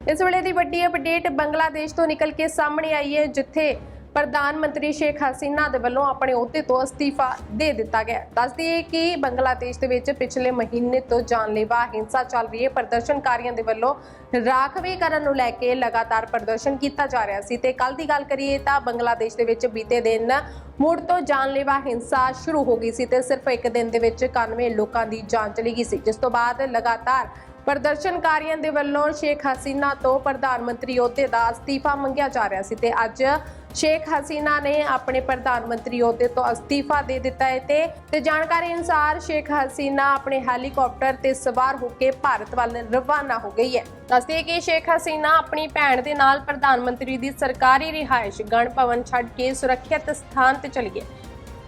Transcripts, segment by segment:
ਇਸ ਵੇਲੇ ਦੀ ਵੱਡੀ ਅਪਡੇਟ ਬੰਗਲਾਦੇਸ਼ ਤੋਂ ਨਿਕਲ ਕੇ ਸਾਹਮਣੇ ਆਈ ਹੈ, ਜਿੱਥੇ ਪ੍ਰਧਾਨ ਮੰਤਰੀ ਸ਼ੇਖ ਹਸੀਨਾ ਦੇ ਵੱਲੋਂ ਆਪਣੇ ਅਹੁਦੇ ਤੋਂ ਅਸਤੀਫਾ ਦੇ ਦਿੱਤਾ ਗਿਆ। ਦੱਸ ਦਈਏ ਕਿ ਬੰਗਲਾਦੇਸ਼ ਦੇ ਵਿੱਚ ਪਿਛਲੇ ਮਹੀਨੇ ਤੋਂ ਜਾਨਲੇਵਾ ਹਿੰਸਾ ਚੱਲ ਰਹੀ ਹੈ। ਪ੍ਰਦਰਸ਼ਨਕਾਰੀਆਂ ਦੇ ਵੱਲੋਂ ਰਾਖਵੀਕਰਨ ਨੂੰ ਲੈ ਕੇ ਲਗਾਤਾਰ ਪ੍ਰਦਰਸ਼ਨ ਕੀਤਾ ਜਾ ਰਿਹਾ ਸੀ। ਤੇ ਕੱਲ ਦੀ ਗੱਲ ਕਰੀਏ ਤਾਂ ਬੰਗਲਾਦੇਸ਼ ਦੇ ਵਿੱਚ ਬੀਤੇ ਦਿਨ ਮੁੜ ਤੋਂ ਜਾਨਲੇਵਾ ਹਿੰਸਾ ਸ਼ੁਰੂ ਹੋ ਗਈ ਸੀ ਤੇ ਸਿਰਫ ਇੱਕ ਦਿਨ ਦੇ ਵਿੱਚ 91 ਲੋਕਾਂ ਦੀ ਜਾਨ ਚਲੀ ਗਈ ਸੀ, ਜਿਸ ਤੋਂ ਬਾਅਦ ਲਗਾਤਾਰ ਪ੍ਰਦਰਸ਼ਨਕਾਰੀਆਂ ਦੇ ਵੱਲੋਂ ਸ਼ੇਖ ਹਸੀਨਾ ਤੋਂ ਪ੍ਰਧਾਨ ਮੰਤਰੀ ਅਹੁਦੇ ਦਾ ਅਸਤੀਫਾ ਮੰਗਿਆ ਜਾ ਰਿਹਾ ਸੀ ਤੇ ਅੱਜ ਸ਼ੇਖ ਹਸੀਨਾ ਨੇ ਆਪਣੇ ਪ੍ਰਧਾਨ ਮੰਤਰੀ ਅਹੁਦੇ ਤੋਂ ਅਸਤੀਫਾ ਦੇ ਦਿੱਤਾ ਹੈ ਤੇ ਤੇ ਜਾਣਕਾਰੀ ਅਨੁਸਾਰ ਸ਼ੇਖ ਹਸੀਨਾ ਆਪਣੇ ਹੈਲੀਕਾਪਟਰ ਤੇ ਸਵਾਰ ਹੋ ਕੇ ਭਾਰਤ ਵੱਲ ਰਵਾਨਾ ਹੋ ਗਈ ਹੈ। ਦੱਸਦੇ ਕਿ ਸ਼ੇਖ ਹਸੀਨਾ ਆਪਣੀ ਭੈਣ ਦੇ ਨਾਲ ਪ੍ਰਧਾਨ ਮੰਤਰੀ ਦੀ ਸਰਕਾਰੀ ਰਿਹਾਇਸ਼ ਗਣ ਭਵਨ ਛੱਡ ਕੇ ਸੁਰੱਖਿਅਤ ਸਥਾਨ ਤੇ ਚਲੀ ਗਈ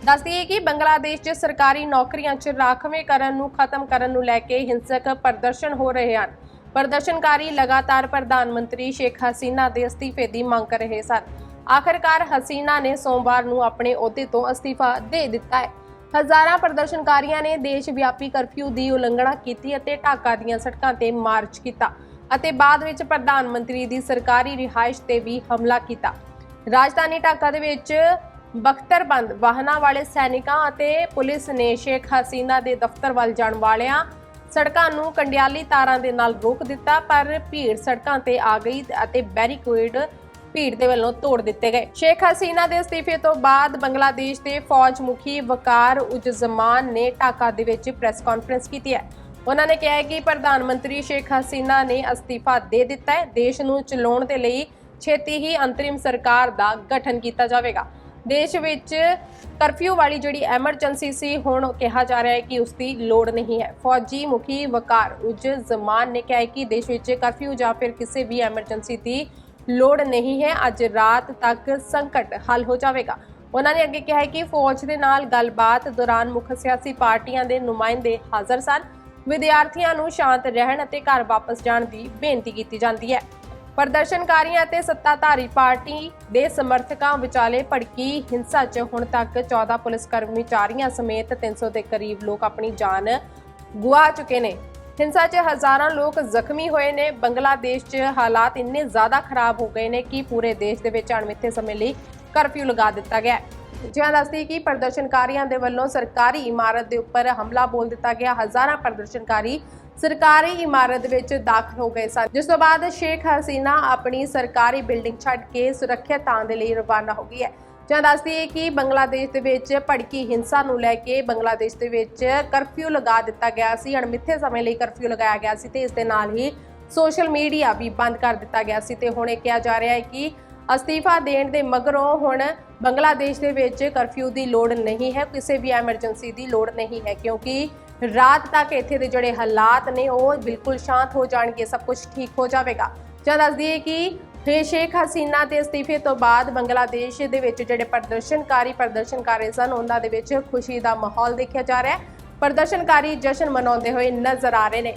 ਦੱਸਦੀ ਹੈ ਕਿ ਬੰਗਲਾਦੇਸ਼ 'ਚ ਸਰਕਾਰੀ ਨੌਕਰੀਆਂ 'ਚ ਰਾਖਵੇਂਕਰਨ ਨੂੰ, ਖਤਮ ਕਰਨ ਨੂੰ ਲੈ ਕੇ ਹਿੰਸਕ ਪ੍ਰਦਰਸ਼ਨ ਹੋ ਰਹੇ ਹਨ। ਪ੍ਰਦਰਸ਼ਨਕਾਰੀ ਲਗਾਤਾਰ ਪ੍ਰਧਾਨ ਮੰਤਰੀ ਸ਼ੇਖ ਹਸੀਨਾ ਦੇ ਅਸਤੀਫੇ ਦੀ ਮੰਗ ਕਰ ਰਹੇ ਸਨ। ਆਖਰਕਾਰ ਹਸੀਨਾ ਨੇ ਸੋਮਵਾਰ ਨੂੰ ਆਪਣੇ ਅਹੁਦੇ ਤੋਂ ਅਸਤੀਫਾ ਦੇ ਦਿੱਤਾ ਹੈ। ਹਜ਼ਾਰਾਂ ਪ੍ਰਦਰਸ਼ਨਕਾਰੀਆਂ ਨੇ ਦੇਸ਼ ਵਿਆਪੀ ਕਰਫਿਊ ਦੀ ਉਲੰਘਣਾ ਕੀਤੀ ਅਤੇ ਢਾਕਾ ਦੀਆਂ ਸੜਕਾਂ ਤੇ ਮਾਰਚ ਕੀਤਾ ਅਤੇ ਬਾਅਦ ਵਿੱਚ ਪ੍ਰਧਾਨ ਮੰਤਰੀ ਦੀ ਸਰਕਾਰੀ ਰਿਹਾਇਸ਼ ਤੇ ਵੀ ਹਮਲਾ ਕੀਤਾ। ਰਾਜਧਾਨੀ ਢਾਕਾ ਦੇ ਵਿੱਚ ਬਖਤਰਬੰਦ ਵਾਹਨਾਂ ਵਾਲੇ ਸੈਨਿਕਾਂ ਅਤੇ ਪੁਲਿਸ ਨੇ ਸ਼ੇਖ ਹਸੀਨਾ ਦੇ ਦਫ਼ਤਰ ਵੱਲ ਜਾਣ ਵਾਲਿਆਂ ਸੜਕਾਂ ਨੂੰ ਕੰਡਿਆਲੀ ਤਾਰਾਂ ਦੇ ਨਾਲ ਰੋਕ ਦਿੱਤਾ, ਪਰ ਭੀੜ ਸੜਕਾਂ ਤੇ ਆ ਗਈ ਅਤੇ ਬੈਰੀਕੇਡ ਭੀੜ ਦੇ ਵੱਲੋਂ ਤੋੜ ਦਿੱਤੇ ਗਏ। ਸ਼ੇਖ ਹਸੀਨਾ ਦੇ ਅਸਤੀਫੇ ਤੋਂ ਬਾਅਦ ਬੰਗਲਾਦੇਸ਼ ਦੇ ਫੌਜ ਮੁਖੀ ਵਕਾਰ ਉਜਜ਼ਮਾਨ ਨੇ ਢਾਕਾ ਦੇ ਵਿੱਚ ਪ੍ਰੈਸ ਕਾਨਫਰੰਸ ਕੀਤੀ ਹੈ। ਉਹਨਾਂ ਨੇ ਕਿਹਾ ਹੈ ਕਿ ਪ੍ਰਧਾਨ ਮੰਤਰੀ ਸ਼ੇਖ ਹਸੀਨਾ ਨੇ ਅਸਤੀਫਾ ਦੇ ਦਿੱਤਾ ਹੈ। ਦੇਸ਼ ਨੂੰ ਚਲਾਉਣ ਦੇ ਲਈ ਛੇਤੀ ਹੀ ਅੰਤਰਿਮ ਸਰਕਾਰ ਦਾ ਗਠਨ ਕੀਤਾ ਜਾਵੇਗਾ। ਦੇਸ਼ ਵਿੱਚ ਕਰਫਿਊ ਵਾਲੀ ਜਿਹੜੀ ਐਮਰਜੈਂਸੀ ਸੀ, ਹੁਣ ਕਿਹਾ ਜਾ ਰਿਹਾ ਹੈ ਕਿ ਉਸ ਦੀ ਲੋੜ ਨਹੀਂ ਹੈ। ਫੌਜੀ ਮੁਖੀ ਵਕਾਰ ਉਜ ਜ਼ਮਾਨ ਨੇ ਕਿਹਾ ਹੈ ਕਿ ਦੇਸ਼ ਵਿੱਚ ਕਰਫਿਊ ਜਾਂ ਫਿਰ ਕਿਸੇ ਵੀ ਐਮਰਜੈਂਸੀ ਦੀ ਲੋੜ ਨਹੀਂ ਹੈ। ਅੱਜ ਰਾਤ ਤੱਕ ਸੰਕਟ ਹੱਲ ਹੋ ਜਾਵੇਗਾ। ਉਹਨਾਂ ਨੇ ਅੱਗੇ ਕਿਹਾ ਹੈ ਕਿ ਫੌਜ ਦੇ ਨਾਲ ਗੱਲਬਾਤ ਦੌਰਾਨ ਮੁੱਖ ਸਿਆਸੀ ਪਾਰਟੀਆਂ ਦੇ ਨੁਮਾਇੰਦੇ ਹਾਜ਼ਰ ਸਨ। ਵਿਦਿਆਰਥੀਆਂ ਨੂੰ ਸ਼ਾਂਤ ਰਹਿਣ ਅਤੇ ਘਰ ਵਾਪਸ ਜਾਣ ਦੀ ਬੇਨਤੀ ਕੀਤੀ ਜਾਂਦੀ ਹੈ। ਪ੍ਰਦਰਸ਼ਨਕਾਰੀਆਂ ਅਤੇ ਸੱਤਾਧਾਰੀ ਪਾਰਟੀ ਦੇ ਸਮਰਥਕਾਂ ਵਿਚਾਲੇ ਭੜਕੀ ਹਿੰਸਾ 'ਚ ਹੁਣ ਤੱਕ 14 ਪੁਲਿਸ ਕਰਮਚਾਰੀਆਂ ਸਮੇਤ 300 ਦੇ ਕਰੀਬ ਲੋਕ ਆਪਣੀ ਜਾਨ ਗੁਆ ਚੁੱਕੇ ਨੇ। ਹਿੰਸਾ 'ਚ ਹਜ਼ਾਰਾਂ ਲੋਕ ਜ਼ਖਮੀ ਹੋਏ ਨੇ। ਬੰਗਲਾਦੇਸ਼ 'ਚ ਹਾਲਾਤ ਇੰਨੇ ਜ਼ਿਆਦਾ ਖਰਾਬ ਹੋ ਗਏ ਨੇ ਕਿ ਪੂਰੇ ਦੇਸ਼ ਦੇ ਵਿੱਚ ਅਣਮਿੱਥੇ ਸਮੇਂ ਲਈ ਕਰਫਿਊ ਲਗਾ ਦਿੱਤਾ ਗਿਆ ਹੈ। ਦੱਸਦੀ ਕਿ ਪ੍ਰਦਰਸ਼ਨਕਾਰੀਆਂ ਦੇ ਵੱਲੋਂ ਸਰਕਾਰੀ ਇਮਾਰਤ ਦੇ ਉੱਪਰ ਹਮਲਾ ਬੋਲ ਦਿੱਤਾ ਗਿਆ। ਹਜ਼ਾਰਾਂ ਪ੍ਰਦਰਸ਼ਨਕਾਰੀ ਸਰਕਾਰੀ ਇਮਾਰਤ ਵਿੱਚ ਦਾਖਲ ਹੋ ਗਏ ਸਨ। ਜਿਸ ਤੋਂ ਬਾਅਦ ਸ਼ੇਖ ਹਸੀਨਾ ਆਪਣੀ ਸਰਕਾਰੀ ਬਿਲਡਿੰਗ ਛੱਡ ਕੇ ਸੁਰੱਖਿਅਤ ਥਾਂ ਦੇ ਲਈ ਰਵਾਨਾ ਹੋ ਗਈ ਹੈ। ਜਾਂ ਦੱਸਦੀ ਹੈ ਕਿ ਬੰਗਲਾਦੇਸ਼ ਦੇ ਵਿੱਚ ਭੜਕੀ ਹਿੰਸਾ ਨੂੰ ਲੈ ਕੇ ਬੰਗਲਾਦੇਸ਼ ਦੇ ਵਿੱਚ ਕਰਫਿਊ ਲਗਾ ਦਿੱਤਾ ਗਿਆ ਸੀ, ਅਣਮਿੱਥੇ ਸਮੇਂ ਲਈ ਕਰਫਿਊ ਲਗਾਇਆ ਗਿਆ ਸੀ ਤੇ ਇਸ ਦੇ ਨਾਲ ਹੀ ਸੋਸ਼ਲ ਮੀਡੀਆ ਵੀ ਬੰਦ ਕਰ ਦਿੱਤਾ ਗਿਆ ਸੀ ਤੇ ਹੁਣ ਇਹ ਕਿਹਾ ਜਾ ਰਿਹਾ ਹੈ ਕਿ ਅਸਤੀਫਾ ਦੇਣ ਦੇ ਮਗਰੋਂ ਹੁਣ ਬੰਗਲਾਦੇਸ਼ ਦੇ ਵਿੱਚ ਕਰਫਿਊ ਦੀ ਲੋੜ ਨਹੀਂ ਹੈ, ਕਿਸੇ ਵੀ ਐਮਰਜੈਂਸੀ ਦੀ ਲੋੜ ਨਹੀਂ ਹੈ, ਕਿਉਂਕਿ ਰਾਤ ਤੱਕ ਇੱਥੇ ਦੇ ਜਿਹੜੇ ਹਾਲਾਤ ਨੇ ਉਹ ਬਿਲਕੁਲ ਸ਼ਾਂਤ ਹੋ ਜਾਣਗੇ, ਸਭ ਕੁਝ ਠੀਕ ਹੋ ਜਾਵੇਗਾ। ਜਾਂ ਦੱਸ ਦਈਏ ਕਿ ਫੇ ਸ਼ੇਖ ਹਸੀਨਾ ਦੇ ਅਸਤੀਫੇ ਤੋਂ ਬਾਅਦ ਬੰਗਲਾਦੇਸ਼ ਦੇ ਵਿੱਚ ਜਿਹੜੇ ਪ੍ਰਦਰਸ਼ਨਕਾਰੀ ਪ੍ਰਦਰਸ਼ਨਕਾਰੀ ਸਨ, ਉਹਨਾਂ ਦੇ ਵਿੱਚ ਖੁਸ਼ੀ ਦਾ ਮਾਹੌਲ ਦੇਖਿਆ ਜਾ ਰਿਹਾ ਹੈ। ਪ੍ਰਦਰਸ਼ਨਕਾਰੀ ਜਸ਼ਨ ਮਨਾਉਂਦੇ ਹੋਏ ਨਜ਼ਰ ਆ ਰਹੇ ਨੇ।